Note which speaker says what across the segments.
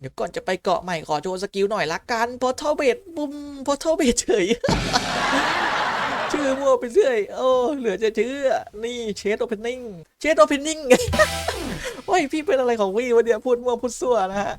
Speaker 1: เดี๋ยวก่อนจะไปเกาะใหม่ขอโชว์สกิลหน่อยละกันพอเทเบดบุ้มพอเทเบดเฉย ชื่อมั่วไปเรื่อยโอ้เหลือจะเชื่อ นี่เชดโอเพนนิ่งเชดโอเพนนิ่งโอ้ยพี่เป็นอะไรของวี่วะเนี่ยพูดมั่วพูดซั่วนะฮะ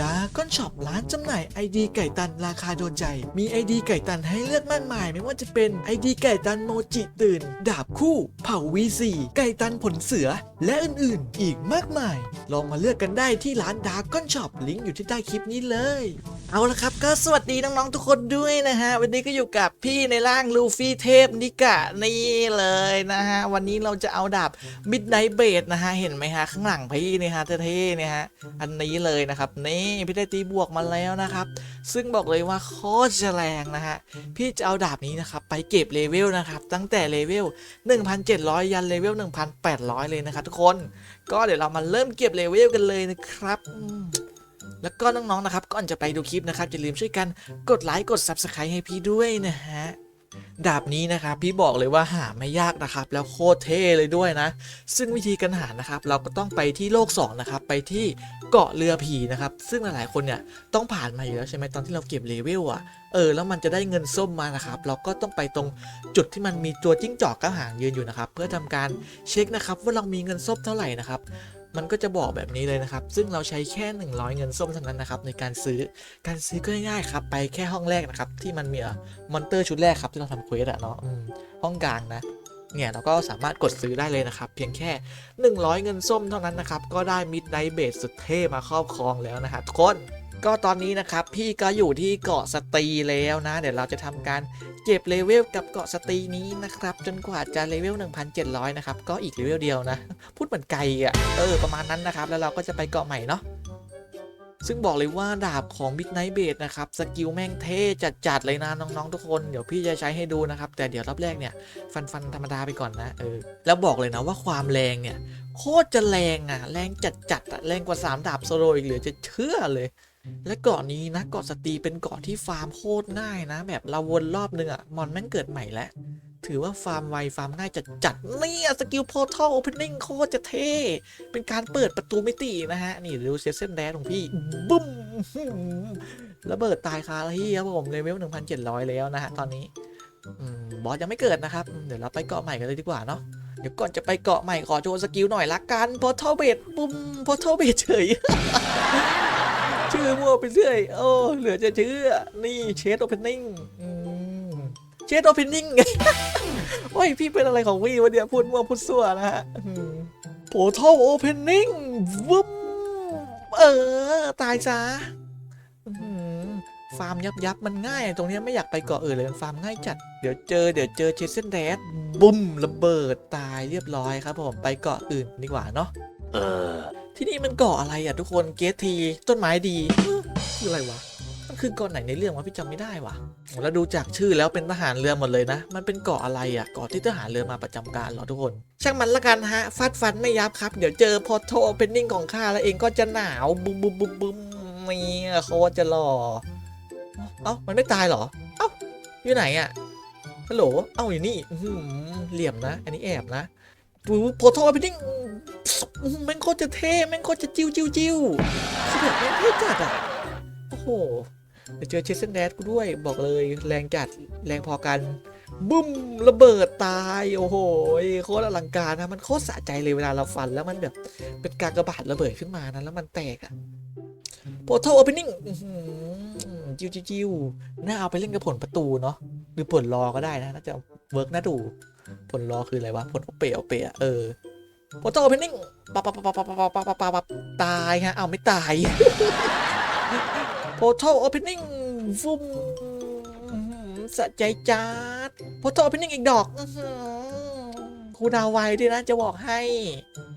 Speaker 1: ดาก้อนช็อปร้านจำหน่ายไอดีไก่ตันราคาโดนใจ มีไอดีไก่ตันให้เลือกมากมาย ไม่ว่าจะเป็นไอดีไก่ตันโมจิตื่น ดาบคู่ เผ่า V4 ไก่ตันผลเสือ และอื่นๆ อีกมากมาย ลองมาเลือกกันได้ที่ร้านดาก้อนช็อปลิงก์อยู่ที่ใต้คลิปนี้เลย เอาละครับก็สวัสดีน้องๆทุกคนด้วยนะฮะ วันนี้ก็อยู่กับพี่ในร่างลูฟี่เทพนิกะนี่เลยนะฮะ วันนี้เราจะเอาดาบ Midnight b a d นะฮะ เห็นไหมฮะ ข้างหลังพี่นี่ฮะเท่ๆเนี่ยฮะ อันนี้เลยนะครับ นี่พี่ได้ตีบวกมาแล้วนะครับ ซึ่งบอกเลยว่าโคตรจะแรงนะฮะ พี่จะเอาดาบนี้นะครับ ไปเก็บเลเวลนะครับ ตั้งแต่เลเวล 1,700 ยันเลเวล 1,800 เลยนะครับทุกคน ก็เดี๋ยวเรามาเริ่มเก็บเลเวลกันเลยนะครับ แล้วก็น้องๆนะครับก่อนจะไปดูคลิปนะครับอย่าลืมช่วยกันกดไลค์กด Subscribe ให้พี่ด้วยนะฮะดาบนี้นะครับพี่บอกเลยว่าหาไม่ยากนะครับ แล้วโคตรเท่เลยด้วยนะ ซึ่งวิธีการหานะครับ เราก็ต้องไปที่โลก2นะครับไปที่เกาะเรือผีนะครับ ซึ่งหลายๆคนเนี่ยต้องผ่านมาอยู่แล้วใช่ไหมตอนที่เราเก็บเลเวลอะเออแล้วมันจะได้เงินส้มมานะครับ เราก็ต้องไปตรงจุดที่มันมีตัวจิ้งจอกกระหางยืนอยู่นะครับ เพื่อทำการเช็คนะครับว่าเรามีเงินส้มเท่าไหร่นะครับ มันก็จะบอกแบบนี้เลยนะครับ ซึ่งเราใช้แค่ 100 เงินส้มเท่านั้นนะครับในการซื้อ การซื้อก็ง่ายๆครับ ไปแค่ห้องแรกนะครับที่มันมีมอนเตอร์ชุดแรกครับที่เราทำเควสอะเนาะห้องกลางนะเนี่ยเราก็สามารถกดซื้อได้เลยนะครับ เพียงแค่ 100 เงินส้มเท่านั้นนะครับ ก็ได้มิดไนเบสสุดเท่มาครอบครองแล้วนะครับทุกคน ก็ตอนนี้นะครับพี่ก็อยู่ที่เกาะสตีแล้วนะ เดี๋ยวเราจะทำการเก็บเลเวลกับเกาะสตีนี้นะครับ จนกว่าจะเลเวล 1,700 นะครับ ก็อีกเลเวลเดียวนะ พูดเหมือนไกลอะเออประมาณนั้นนะครับ แล้วเราก็จะไปเกาะใหม่เนาะซึ่งบอกเลยว่าดาบของ Midnight b a d นะครับ สกิลแม่งเท่จัด ๆ เลยนะ น้อง ๆ ทุกคน เดี๋ยวพี่จะใช้ให้ดูนะครับ แต่เดี๋ยวรอบแรกเนี่ยฟันฟัน ๆ ธรรมดาไปก่อนนะ เออ แล้วบอกเลยนะว่าความแรงเนี่ย โคตรจะแรงอะ แรงจัดๆแรงกว่า 3 ดาบโซโลอีกเหลือจะเชื่อเลย และเกาะนี้นะเกาะสตรีเป็นเกาะที่ฟาร์มโคตรง่ายนะ แบบเราวนรอบนึงอะมอนแม่งเกิดใหม่แล้ว ถือว่าฟาร์มไวฟาร์มง่ายจัดจัดๆเนี่ยสกิลโพร์ทัลโอเพนนิ่งโคตรจะเท่ เป็นการเปิดประตูมิตินะฮะ นี่ดูเซสเซนแดนของพี่บึ้มระเบิดตายคาที่ครับผมเลเวล1,700 แล้วนะฮะตอนนี้อืมบอสยังไม่เกิดนะครับอืมเดี๋ยวเราไปเกาะใหม่กันเลยดีกว่าเนาะเดี๋ยวก่อนจะไปเกาะใหม่ขอโชว์สกิลหน่อยละกันพอเทเบดบุ้มพอเทเบดเฉย ชื่อมั่วไปเรื่อย โอ้เหลือจะเชื่อ นี่เชดโอเพนนิ่งเชดโอเพนนิ่งโอ้ยพี่เป็นอะไรของพี่วะเนี่ยพูดมั่วพูดซั่วนะฮะโผท่อโอเพนนิ่งวึ้มเออ ตายซะอื้อหือฟาร์มยับยับมันง่าย ตรงเนี้ยไม่อยากไปเกาะอื่นเลยมันฟาร์มง่ายจัด เดี๋ยวเจอเดี๋ยวเจอเชสเซนแดดบุ้มระเบิดตายเรียบร้อยครับผมไปเกาะอื่นดีกว่าเนาะ
Speaker 2: Uh.
Speaker 1: ที่นี่มันเกาะอะไรอะทุกคนเกทีต้นไม้ดีคืออะไรวะมันคือเกาะไหนในเรื่องวะพี่จำไม่ได้วะแล้วดูจากชื่อแล้วเป็นทหารเรือหมดเลยนะ มันเป็นเกาะอะไรอะเกาะที่ทหารเรือมาประจำการเหรอทุกคน ช่างมันละกันฮะฟาดฟันไม่ยับครับ เดี๋ยวเจอพอโทเพนนิ่งของข้าแล้วเองก็จะหนาวบุ้มบุ้มบุ้มบุ้มนี่โคตรจะหล่อเอ้ามันไม่ตายเหรอเอ้าอยู่ไหนอะฮัลโหลเอ้าอยู่นี่อื้อหือเหลี่ยมนะ อันนี้แอบนะ โพโทเพนนิ่งแม่งโคตรจะเท่แม่งโคตรจะจิ้วจิ้วจิ้วคือแบบแม่งเท่จัดอะ โอ้โหเดี๋ยวเจอเชสเซนแดดกูด้วยบอกเลยแรงจัดแรงพอกันบึ้มระเบิดตายโอ้โหโคตรอลังการนะมันโคตรสะใจเลยเวลาเราฟันแล้วมันแบบเป็นการกระบาดระเบิดขึ้นมานะแล้วมันแตกอะโปรโตโอเพนนิ่งจิ้วจิ้วจิ้วน่าเอาไปเล่นกับผลประตูเนาะหรือผลรอก็ได้นะน่าจะเวิร์กน่าดู ผลรอคืออะไรวะผลโอเปะโอเปะเออโปรโตโอเพนนิ่งปับปับปับปับปับปับปับปับปับตายฮะเอาไม่ตายโปรโตโอเพนนิ่งฟุ่มสะใจจัดโปรโตโอเพนนิ่งอีกดอกคูดาวไวด้วยนะจะบอกให้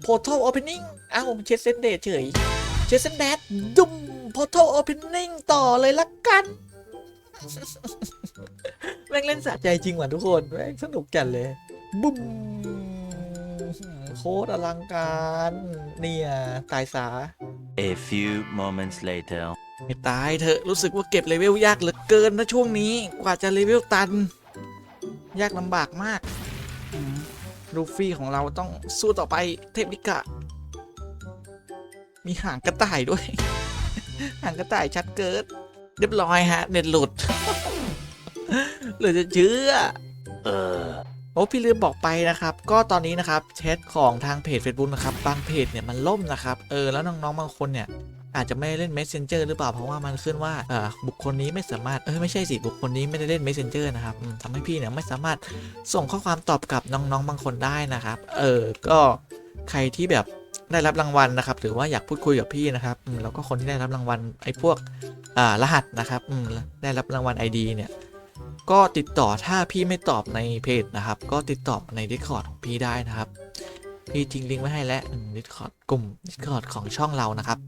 Speaker 1: โปรโตโอเพนนิ่งอ้าวเชสเซนเดเฉยเชสเซนแดดดุมโปรโตโอเพนนิ่งต่อเลยละกัน แม่งเล่นสะใจจริงว่ะทุกคนแม่งสนุกจัดเลยบุ้มโคตรอลังการเนี่ยตายสา
Speaker 2: A few moments later.
Speaker 1: ไม่ตายเถอะรู้สึกว่าเก็บเลเวลยากเหลือเกินนะช่วงนี้กว่าจะเลเวลตัน ยากลำบากมากอืมลูฟี่ของเราต้องสู้ต่อไปเทพนิกะ มีหางกระต่ายด้วย หางกระต่ายชัดเกิด เรียบร้อยฮะ เน็ตหลุดเหลือจะเชื่อ
Speaker 2: Uh.
Speaker 1: โอ้พี่ลืมบอกไปนะครับ ก็ตอนนี้นะครับแชทของทางเพจ Facebook นะครับ บางเพจเนี่ยมันล่มนะครับ เออ แล้วน้องๆบางคนเนี่ยอาจจะไม่เล่น Messenger หรือเปล่า เพราะว่ามันขึ้นว่าเออบุคคลนี้ไม่สามารถ เออไม่ใช่สิ บุคคลนี้ไม่ได้เล่น Messenger นะครับทำให้พี่เนี่ยไม่สามารถส่งข้อความตอบกลับน้องๆบางคนได้นะครับ เออ ก็ใครที่แบบได้รับรางวัลนะครับ หรือว่าอยากพูดคุยกับพี่นะครับแล้วก็คนที่ได้รับรางวัลไอ้พวกอ่ารหัสนะครับอืมได้รับรางวัล ID เนี่ย ก็ติดต่อถ้าพี่ไม่ตอบในเพจนะครับ ก็ติดต่อใน Discord ของพี่ได้นะครับ พี่ทิ้งลิงก์ไว้ให้แล้ว Discord กลุ่ม Discord ของช่องเรานะครับ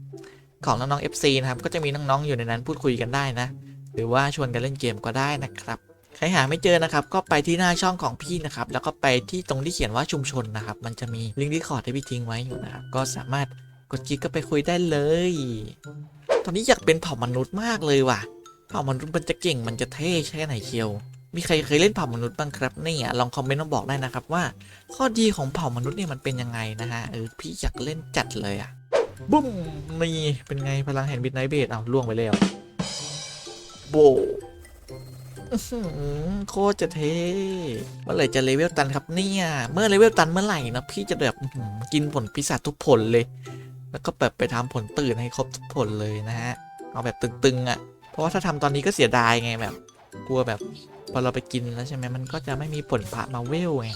Speaker 1: ของน้องๆ FC นะครับ ก็จะมีน้องๆอยู่ในนั้นพูดคุยกันได้นะ หรือว่าชวนกันเล่นเกมก็ได้นะครับ ใครหาไม่เจอนะครับ ก็ไปที่หน้าช่องของพี่นะครับ แล้วก็ไปที่ตรงที่เขียนว่าชุมชนนะครับ มันจะมีลิงก์ Discord ให้พี่ทิ้งไว้อยู่นะครับ ก็สามารถกดคลิกก็ไปคุยได้เลย ตอนนี้อยากเป็นเผ่ามนุษย์มากเลยว่ะ ผ่ามนุษย์มันจะเก่งมันจะเท่แค่ไหนเชียว มีใครเคยเล่นเผ่ามนุษย์บ้างครับเนี่ยลองคอมเมนต์มาบอกได้นะครับว่า ข้อดีของเผ่ามนุษย์เนี่ยมันเป็นยังไงนะฮะเออพี่อยากเล่นจัดเลยอะบุ้มนี่เป็นไงพลังแห่งบิดไนเบดเอาล่วงไปแล้วโบอื้อหือโคตรจะเท่เมื่อไหร่จะเลเวลตันครับเนี่ย เมื่อเลเวลตันเมื่อไหร่นะพี่จะแบบกินผลพิศาจทุกผลเลย แล้วก็แบบไปทำผลตื่นให้ครบทุกผลเลยนะฮะ เอาแบบตึงๆอะ่ะ เพราะว่าถ้าทำตอนนี้ก็เสียดายไงแบบ กลัวแบบพอเราไปกินแล้วใช่ไหมมันก็จะไม่มีผลผ่ามาเวลไง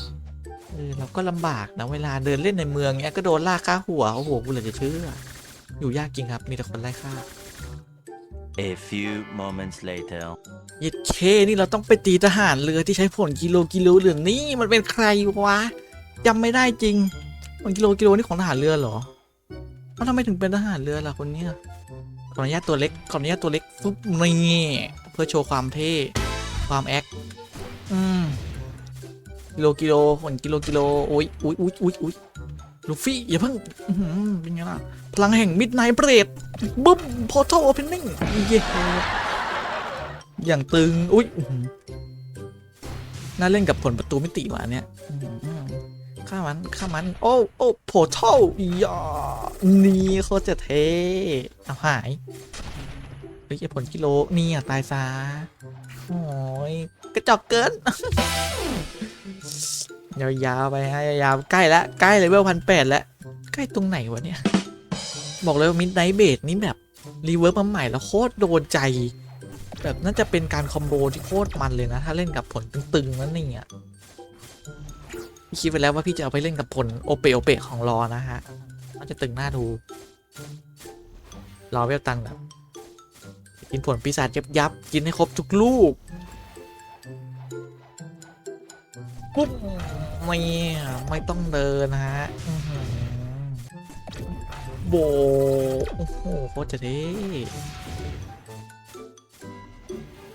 Speaker 1: เออเราก็ลำบากนะเวลาเดินเล่นในเมืองเนี้ยก็โดนลากค่าหัวโอ้โหกูเหลือจะเชื่ออยู่ยากจริงครับมีแต่คนไล่ฆ่า
Speaker 2: A few moments later.
Speaker 1: ยิดเคนี่เราต้องไปตีทหารเรือที่ใช้ผลกิโลกิโลหรือนี่มันเป็นใครวะจำไม่ได้จริงผลกิโลกิโลนี่ของทหารเรือเหรอแล้วทำไมถึงเป็นทหารเรือล่ะคนเนี้ยข ออนุญาตตัวเล็กขออนุญาตตัวเล็กฟุ๊บนี่เพื่อโชว์ความเท่ความแอคอืมกิโลกิโลผลกิโลกิโลโอ้ยอุ้ยอุ้ยอุ้ยอุ้ยลูฟี่อย่าเพิ่งอื้อหือเป็นไงล่ะ พลังแห่งมิดไนเบรดบึ้มพอร์ทัลโอเพนนิ่งเย้อย่างตึง อุ๊ยอื้อหือน่าเล่นกับผลประตูมิติว่ะอันเนี่ย ข้ามันข้ามัน โอ้โอ้โพเท่ายานี่โคตรจะเทเอาหายเฮ้ยไอ้ผลกิโลนี่อะตายซะโอ้ยกระจอกเกิน ยาวๆไปฮะยาวๆใกล้แล้วใกล้เลเวลพันแปดแล้ว ใกล้ตรงไหนวะเนี่ย บอกเลยว่ามิดไนท์เบดนี่แบบ รีเวิร์สมาใหม่แล้วโคตรโดนใจแบบน่าจะเป็นการคอมโบที่โคตรมันเลยนะ ถ้าเล่นกับผลตึงๆนั่นนี่อะ พี่คิดไปแล้วว่าพี่จะเอาไปเล่นกับผลโอเปโอเปของรอนะฮะมันจะตึงหน้าดู รอเวลตังแบบกินผลปีศาจยับยับกินให้ครบทุกลูกปุ๊บไม่ไม่ต้องเดินนะฮะโบโอ้โหโคตรจะเท่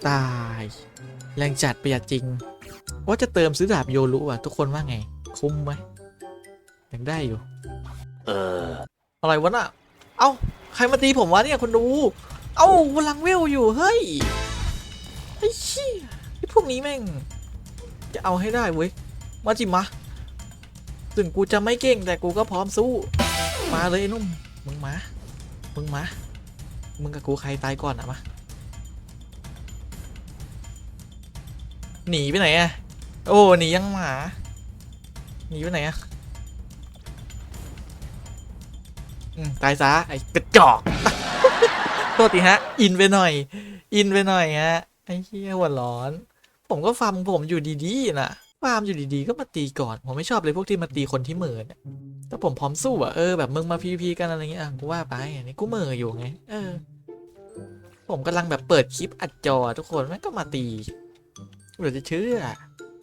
Speaker 1: ตาย แรงจัดประหยัดจริง ว่าจะเติมซื้อดาบโยรุอะ ทุกคนว่าไง คุ้มไหมยังได้อยู่
Speaker 2: Uh.
Speaker 1: อะไรวะน่ะ เอ้า ใครมาตีผมวะเนี่ยคนดู เอ้ากำลังเวลอยู่เฮ้ยไอ้เชี่ยไอ้พวกนี้แม่ง จะเอาให้ได้เว้ย มาจิมาถึงกูจะไม่เก่งแต่กูก็พร้อมสู้ มาเลยไอ้นุ่ม มึงมา มึงมา มึงกับกูใครตายก่อนอะมา หนีไปไหนอะ โอ้หนียังหมาหนีไปไหนอะอตายซะไอ้กระจอกโทษทีฮะ อินไปหน่อย อินไปหน่อยฮะไอ้เหี้ยหัวร้อน ผมก็ฟาร์มผมอยู่ดีๆนะฟาร์มอยู่ดีๆก็มาตีก่อน ผมไม่ชอบเลยพวกที่มาตีคนที่เหมือเนี่ยถ้าผมพร้อมสู้อะเออแบบมึงมาพีพีกันอะไรเงี้ยอะกูว่าไปอันนี้กูเหมืออยู่ไง เออ ผมกำลังแบบเปิดคลิปอัดจอทุกคนแม่งก็มาตีหรือจะเชื่อ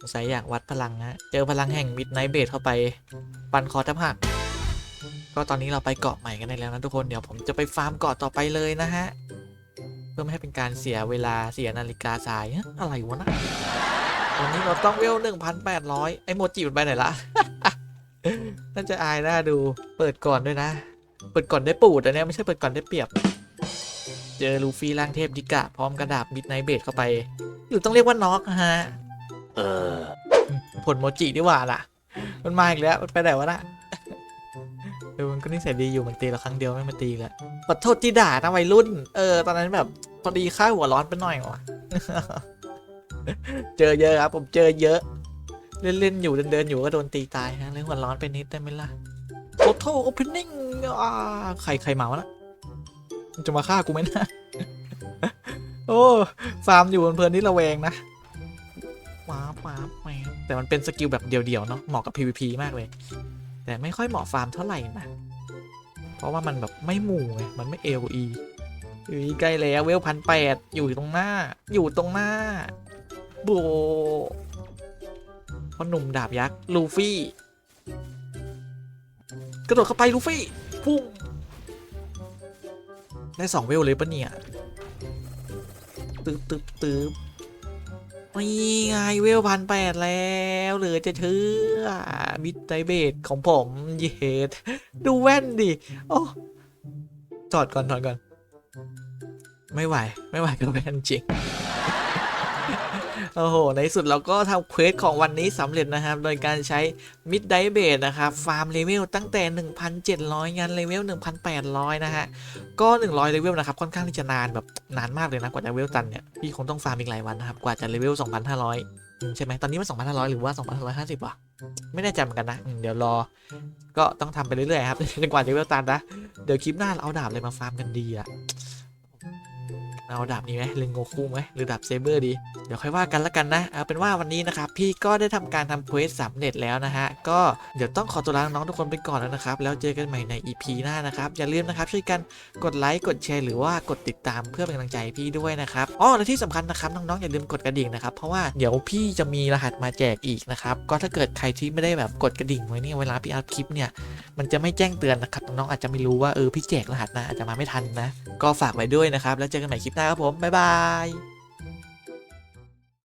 Speaker 1: สงสัยอยากวัดพลังฮะเจอพลังแห่งมิดไนท์เบดเข้าไปปันคอแทบหักก็ตอนนี้เราไปเกาะใหม่กันได้แล้วนะทุกคนเดี๋ยวผมจะไปฟาร์มเกาะต่อไปเลยนะฮะ เพื่อไม่ให้เป็นการเสียเวลาเสียนาฬิกาสายเอ๊ะอะไรวะนะตอนนี้เราต้องเวลหนึ่งพันแปดร้อยไอโมจิมันไปไหนละน่าจะอายน่าดูเปิดก่อนด้วยนะ เปิดก่อนได้ปูดอันเนี้ยไม่ใช่เปิดก่อนได้เปรียบ เจอลูฟี่ร่างเทพดิกะ พร้อมกระดาบมิดไนท์เบดเข้าไป หรือต้องเรียกว่าน็อกนะ ฮะ
Speaker 2: Uh.
Speaker 1: ผลโมจิดีกว่าล่ะ มันมาอีกแล้ว มันไปไหนวะน่ะเออมันก็นิสัยดีอยู่มันตีเราครั้งเดียวไม่มาตีเลยขอโทษที่ด่านะวัยรุ่น เออ ตอนนั้นแบบพอดีค่าหัวร้อนไปหน่อยว่ะ เจอเยอะครับ ผมเจอเยอะ เล่นๆอยู่เดินๆอยู่ก็โดนตีตายฮะเรื่องหัวร้อนไปนิดได้ไหมล่ะโ o โ a l opening อ่าใครใครมาวะนะมันจะมาฆ่ากูไหมนะ โอ้ ฟาร์มอยู่เพลินๆนี่ระแวงนะ ว้าว้าแหมแต่มันเป็นสกิลแบบเดียวๆเนาะเหมาะกับ PVP มากเลย แต่ไม่ค่อยเหมาะฟาร์มเท่าไหร่นะเพราะว่ามันแบบไม่หมู่ไงมันไม่ AOE อุ้ยใกล้แล้วเวลพันแปดอยู่ตรงหน้า อยู่ตรงหน้าโบพ่อหนุ่มดาบยักษ์ลูฟี่ กระโดดเข้าไปลูฟี่พุ่งได้สองเวลเลยปะเนี่ยตึ๊บตึ๊บตึ๊บ นี่ไงเวลพันแปดแล้วเหลือจะเชื่อมิดไดเบตของผมเยดดูแว่นดิโอ้ถอดก่อนถอดก่อน ไม่ไหว ไม่ไหวกับแว่นจริง โอ้โห ในสุดเราก็ทำเควสของวันนี้สำเร็จนะครับ โดยการใช้มิดไดเบตนะครับ ฟาร์มเลเวลตั้งแต่ 1,700 ยันเลเวล 1,800 นะฮะ ก็ 100 เลเวลนะครับ ค่อนข้างที่จะนานแบบนานมากเลยนะ กว่าจะเลเวลตันเนี่ย พี่คงต้องฟาร์มอีกหลายวันนะครับ กว่าจะเลเวล 2,500 ใช่ไหม ตอนนี้มัน 2,500 หรือว่า 2,550วะไม่แน่ใจเหมือนกันนะ เดี๋ยวรอ ก็ต้องทำไปเรื่อยๆครับจนกว่าจะเลเวลตันนะ เดี๋ยวคลิปหน้าเราเอาดาบอะไรมาฟาร์มกันดีอะ เอาดาบนี้ไหมเลงโงคุไหมหรือดาบเซเบอร์ดี เดี๋ยวค่อยว่ากันละกันนะ เอาเป็นว่าวันนี้นะครับ พี่ก็ได้ทำการทำเควสสำเร็จแล้วนะฮะ ก็เดี๋ยวต้องขอตัวลาน้องทุกคนไปก่อนแล้วนะครับ แล้วเจอกันใหม่ใน EP หน้านะครับ อย่าลืมนะครับช่วยกันกดไลค์ กดแชร์ หรือว่ากดติดตามเพื่อเป็นกำลังใจพี่ด้วยนะครับ อ๋อ และที่สำคัญนะครับน้องๆอย่าลืมกดกระดิ่งนะครับ เพราะว่าเดี๋ยวพี่จะมีรหัสมาแจกอีกนะครับ ก็ถ้าเกิดใครที่ไม่ได้แบบกดกระดิ่งไว้เนี่ยเวลาพี่อัพคลิปเนี่ย มันจะไม่แจ้งเตือนนะครับน้องๆอาจจะไม่รู้ว่าเออพี่แจกรหัสนะอาจจะมาไม่ทันนะ ก็ฝากไว้ด้วยนะครับแล้วเจอกันใหม่คลิปหน้าะครับผมบ๊ายบาย